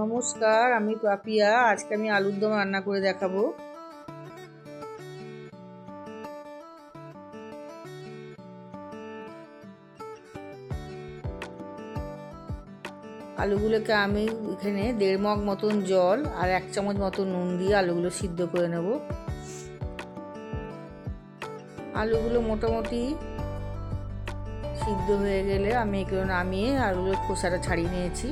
নমস্কার, আমি পাপিয়া আজকে আমি আলুর দম রান্না করে দেখাবো। আলুগুলোকে আমি এখানে দেড় মগ মতন জল আর এক চামচ মতন নুন দিয়ে আলুগুলো সিদ্ধ করে নেব। আলুগুলো মোটামুটি সিদ্ধ হয়ে গেলে আমি এগুলো নামিয়ে আলুগুলোর খোসাটা ছাড়িয়ে নিয়েছি।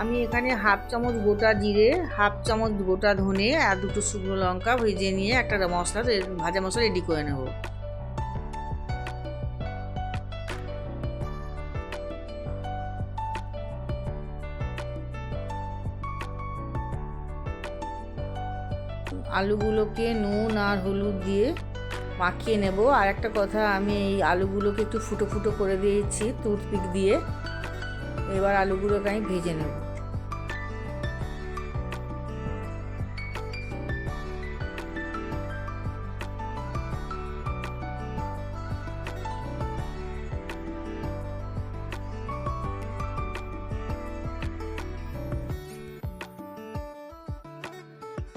আমি এখানে হাফ চামচ গোটা জিরে, হাফ চামচ গোটা ধনে আর দুটো শুকনো লঙ্কা ভেজে নিয়ে একটা মশলা ভাজা মশলা রেডি করে নেব। আলুগুলোকে নুন আর হলুদ দিয়ে মাখিয়ে নেব। আর একটা কথা, আমি এই আলুগুলোকে একটু ফুটো ফুটো করে দিয়েছি, টুথপিক দিয়ে। এবার আলুগুলোকে আমি ভেজে নেব।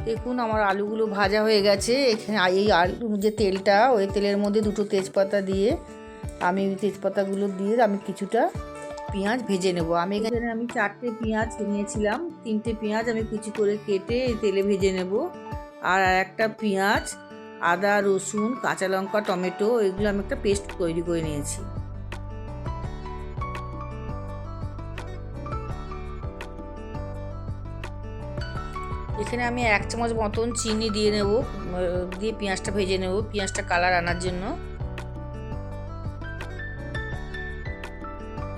দেখুন আমার আলুগুলো ভাজা হয়ে গেছে। এখানে এই আলু যে তেলটা, ওই তেলের মধ্যে দুটো তেজপাতা দিয়ে আমি তেজপাতাগুলো দিয়ে আমি কিছুটা পেঁয়াজ ভেজে নেব। আমি এখানে আমি চারটে পেঁয়াজ নিয়েছিলাম। তিনটে পেঁয়াজ আমি কুচি করে কেটে তেলে ভেজে নেব। আর একটা পেঁয়াজ, আদা, রসুন, কাঁচা লঙ্কা, টমেটো, এগুলো আমি একটা পেস্ট তৈরি করে নিয়েছি। এখানে আমি এক চামচ মতন চিনি দিয়ে নেব দিয়ে পেঁয়াজটা ভেজে নেব, পেঁয়াজটা কালার আনার জন্য।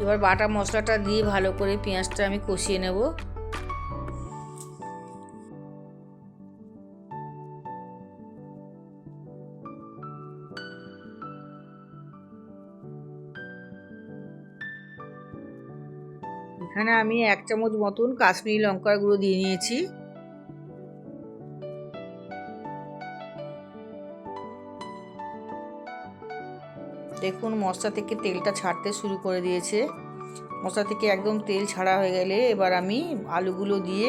এবার বাটা মশলাটা দিয়ে ভালো করে পেঁয়াজটা আমি কষিয়ে নেব। এখানে আমি এক চামচ মতন কাশ্মীরি লঙ্কার গুঁড়ো দিয়ে নিয়েছি। দেখুন, মশলা থেকে তেলটা ছাড়তে শুরু করে দিয়েছে। মশলা থেকে একদম তেল ছাড়া হয়ে গেলে এবার আমি আলুগুলো দিয়ে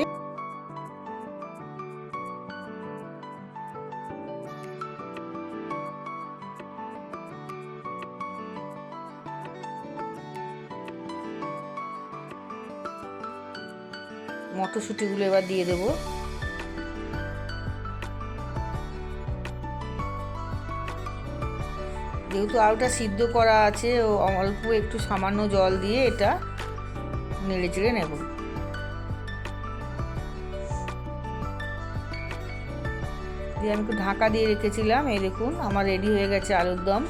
মটরশুঁটিগুলো এবার দিয়ে দেবো। যেহেতু আলুটা সিদ্ধ করা আছে, ও অল্প একটু সামান্য জল দিয়ে এটা নেড়ে চেড়ে নেব। দিয়ে আমি একটু ঢাকা দিয়ে রেখেছিলাম, এই দেখুন, আমার রেডি হয়ে গেছে আলুর দম।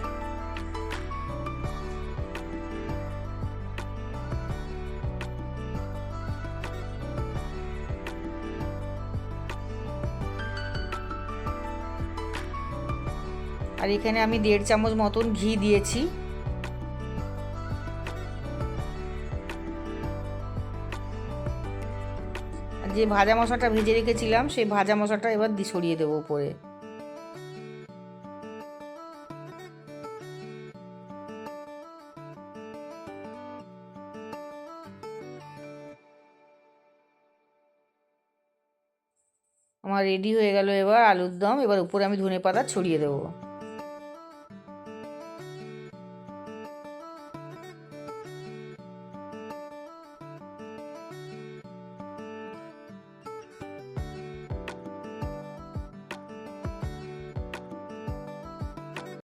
আর এখানে আমি দেড় চামচ মতন ঘি দিয়েছি। যে ভাজা মশলাটা ভেজে রেখেছিলাম, সেই ভাজা মশলাটা এবার ছড়িয়ে দেবো উপরে। আমার রেডি হয়ে গেল এবার আলুর দম। এবার উপরে আমি ধনে পাতা ছড়িয়ে দেবো।